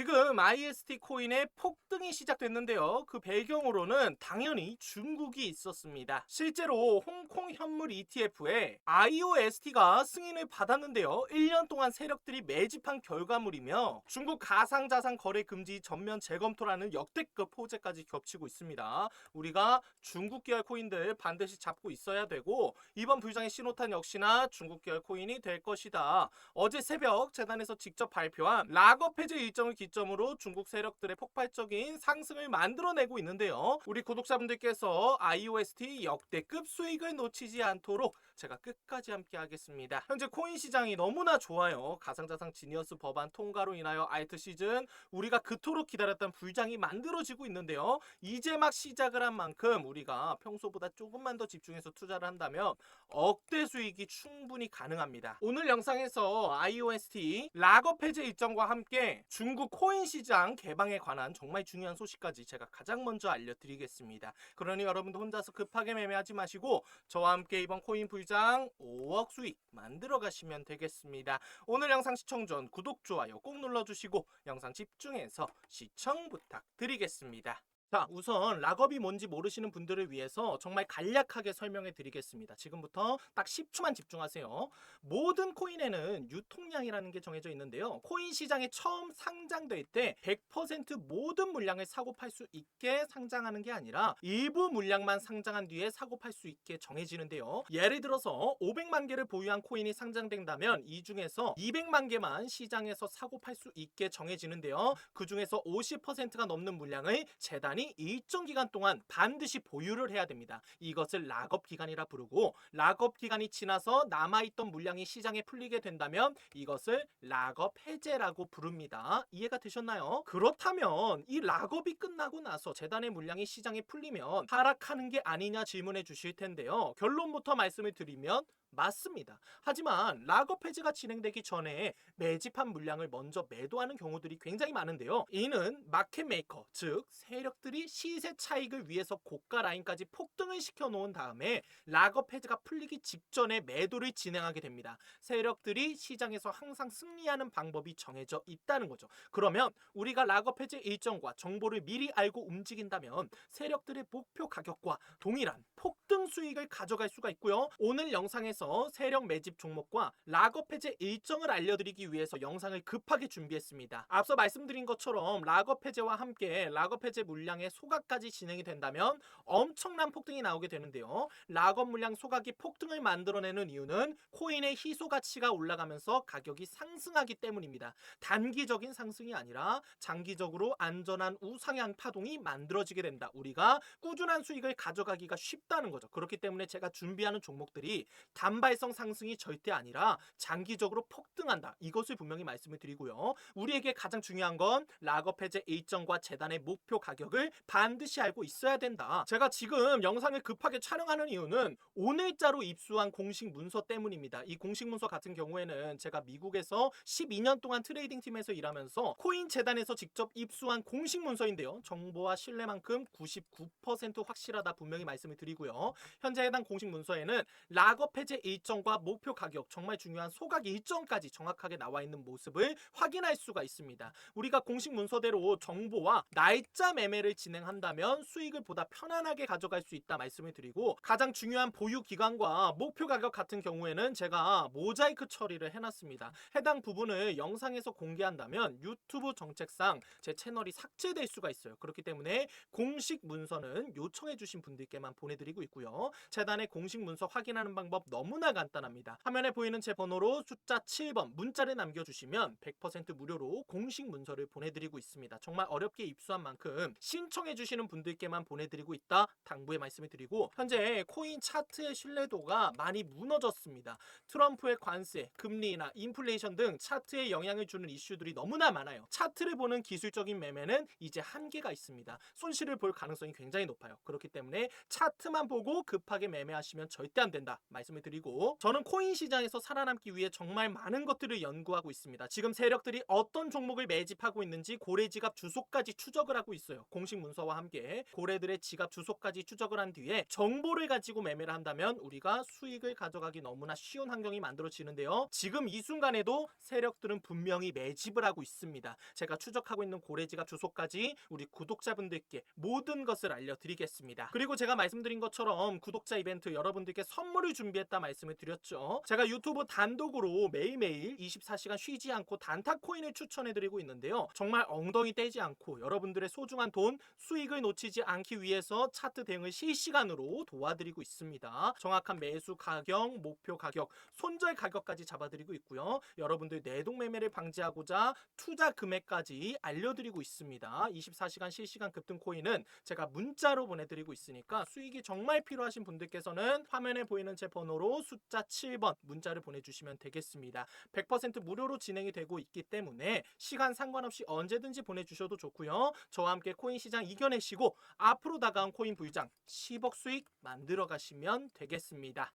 지금 IST 코인의 폭등이 시작됐는데요. 그 배경으로는 당연히 중국이 있었습니다. 실제로 홍콩 현물 ETF에 IOST가 승인을 받았는데요. 1년 동안 세력들이 매집한 결과물이며 중국 가상자산 거래 금지 전면 재검토라는 역대급 호재까지 겹치고 있습니다. 우리가 중국 계열 코인들 반드시 잡고 있어야 되고 이번 불장의 신호탄 역시나 중국 계열 코인이 될 것이다. 어제 새벽 재단에서 직접 발표한 락업 해제 일정을 기 점으로 중국 세력들의 폭발적인 상승을 만들어내고 있는데요. 우리 구독자분들께서 IOST 역대급 수익을 놓치지 않도록 제가 끝까지 함께 하겠습니다. 현재 코인 시장이 너무나 좋아요. 가상자산 지니어스 법안 통과로 인하여 알트 시즌 우리가 그토록 기다렸던 불장이 만들어지고 있는데요. 이제 막 시작을 한 만큼 우리가 평소보다 조금만 더 집중해서 투자를 한다면 억대 수익이 충분히 가능합니다. 오늘 영상에서 IOST 락업 해제 일정과 함께 중국 코인 시장 개방에 관한 정말 중요한 소식까지 제가 가장 먼저 알려드리겠습니다. 그러니 여러분도 혼자서 급하게 매매하지 마시고 저와 함께 이번 코인 불장 5억 수익 만들어 가시면 되겠습니다. 오늘 영상 시청 전 구독, 좋아요 꼭 눌러주시고 영상 집중해서 시청 부탁드리겠습니다. 자, 우선 락업이 뭔지 모르시는 분들을 위해서 정말 간략하게 설명해 드리겠습니다. 지금부터 딱 10초만 집중하세요. 모든 코인에는 유통량이라는 게 정해져 있는데요. 코인 시장에 처음 상장될 때 100% 모든 물량을 사고 팔 수 있게 상장하는 게 아니라 일부 물량만 상장한 뒤에 사고 팔 수 있게 정해지는데요. 예를 들어서 500만 개를 보유한 코인이 상장된다면 이 중에서 200만 개만 시장에서 사고 팔 수 있게 정해지는데요. 그 중에서 50%가 넘는 물량을 재단이 일정 기간 동안 반드시 보유를 해야 됩니다. 이것을 락업 기간이라 부르고 락업 기간이 지나서 남아있던 물량이 시장에 풀리게 된다면 이것을 락업 해제라고 부릅니다. 이해가 되셨나요? 그렇다면 이 락업이 끝나고 나서 재단의 물량이 시장에 풀리면 하락하는 게 아니냐 질문해 주실 텐데요. 결론부터 말씀을 드리면 맞습니다. 하지만 락업 해제가 진행되기 전에 매집한 물량을 먼저 매도하는 경우들이 굉장히 많은데요. 이는 마켓 메이커, 즉 세력들이 시세 차익을 위해서 고가 라인까지 폭등을 시켜 놓은 다음에 락업 해제가 풀리기 직전에 매도를 진행하게 됩니다. 세력들이 시장에서 항상 승리하는 방법이 정해져 있다는 거죠. 그러면 우리가 락업 해제 일정과 정보를 미리 알고 움직인다면 세력들의 목표 가격과 동일한 폭등 수익을 가져갈 수가 있고요. 오늘 영상에서 세력 매집 종목과 락업 해제 일정을 알려드리기 위해서 영상을 급하게 준비했습니다. 앞서 말씀드린 것처럼 락업 해제와 함께 락업 해제 물량의 소각까지 진행이 된다면 엄청난 폭등이 나오게 되는데요. 락업 물량 소각이 폭등을 만들어내는 이유는 코인의 희소 가치가 올라가면서 가격이 상승하기 때문입니다. 단기적인 상승이 아니라 장기적으로 안전한 우상향 파동이 만들어지게 된다. 우리가 꾸준한 수익을 가져가기가 쉽다는 거죠. 그렇기 때문에 제가 준비하는 종목들이 단 발성 상승이 절대 아니라 장기적으로 폭등한다. 이것을 분명히 말씀을 드리고요. 우리에게 가장 중요한 건 락업 해제 일정과 재단의 목표 가격을 반드시 알고 있어야 된다. 제가 지금 영상을 급하게 촬영하는 이유는 오늘자로 입수한 공식 문서 때문입니다. 이 공식 문서 같은 경우에는 제가 미국에서 12년 동안 트레이딩 팀에서 일하면서 코인 재단에서 직접 입수한 공식 문서인데요. 정보와 신뢰만큼 99% 확실하다 분명히 말씀을 드리고요. 현재 해당 공식 문서에는 락업 해제 일정과 목표 가격 정말 중요한 소각 일정까지 정확하게 나와 있는 모습을 확인할 수가 있습니다. 우리가 공식 문서대로 정보와 날짜 매매를 진행한다면 수익을 보다 편안하게 가져갈 수 있다 말씀을 드리고 가장 중요한 보유 기간과 목표 가격 같은 경우에는 제가 모자이크 처리를 해놨습니다. 해당 부분을 영상에서 공개한다면 유튜브 정책상 제 채널이 삭제될 수가 있어요. 그렇기 때문에 공식 문서는 요청해주신 분들께만 보내드리고 있고요. 재단의 공식 문서 확인하는 방법 너무 나 간단합니다. 화면에 보이는 제 번호로 숫자 7번 문자를 남겨주시면 100% 무료로 공식 문서를 보내드리고 있습니다. 정말 어렵게 입수한 만큼 신청해주시는 분들께만 보내드리고 있다 당부의 말씀을 드리고 현재 코인 차트의 신뢰도가 많이 무너졌습니다. 트럼프의 관세, 금리나 인플레이션 등 차트에 영향을 주는 이슈들이 너무나 많아요. 차트를 보는 기술적인 매매는 이제 한계가 있습니다. 손실을 볼 가능성이 굉장히 높아요. 그렇기 때문에 차트만 보고 급하게 매매하시면 절대 안 된다 말씀을 드리고 말씀드리고 저는 코인 시장에서 살아남기 위해 정말 많은 것들을 연구하고 있습니다. 지금 세력들이 어떤 종목을 매집하고 있는지 고래 지갑 주소까지 추적을 하고 있어요. 공식 문서와 함께 고래들의 지갑 주소까지 추적을 한 뒤에 정보를 가지고 매매를 한다면 우리가 수익을 가져가기 너무나 쉬운 환경이 만들어지는데요. 지금 이 순간에도 세력들은 분명히 매집을 하고 있습니다. 제가 추적하고 있는 고래 지갑 주소까지 우리 구독자분들께 모든 것을 알려드리겠습니다. 그리고 제가 말씀드린 것처럼 구독자 이벤트 여러분들께 선물을 준비했다 말 씀을 드렸죠. 제가 유튜브 단독으로 매일매일 24시간 쉬지 않고 단타 코인을 추천해 드리고 있는데요. 정말 엉덩이 떼지 않고 여러분들의 소중한 돈 수익을 놓치지 않기 위해서 차트 대응을 실시간으로 도와드리고 있습니다. 정확한 매수 가격, 목표 가격, 손절 가격까지 잡아드리고 있고요. 여러분들 내동 매매를 방지하고자 투자 금액까지 알려드리고 있습니다. 24시간 실시간 급등 코인은 제가 문자로 보내드리고 있으니까 수익이 정말 필요하신 분들께서는 화면에 보이는 제 번호로 숫자 7번 문자를 보내주시면 되겠습니다. 100% 무료로 진행이 되고 있기 때문에 시간 상관없이 언제든지 보내주셔도 좋고요. 저와 함께 코인 시장 이겨내시고 앞으로 다가온 코인 부유장 10억 수익 만들어 가시면 되겠습니다.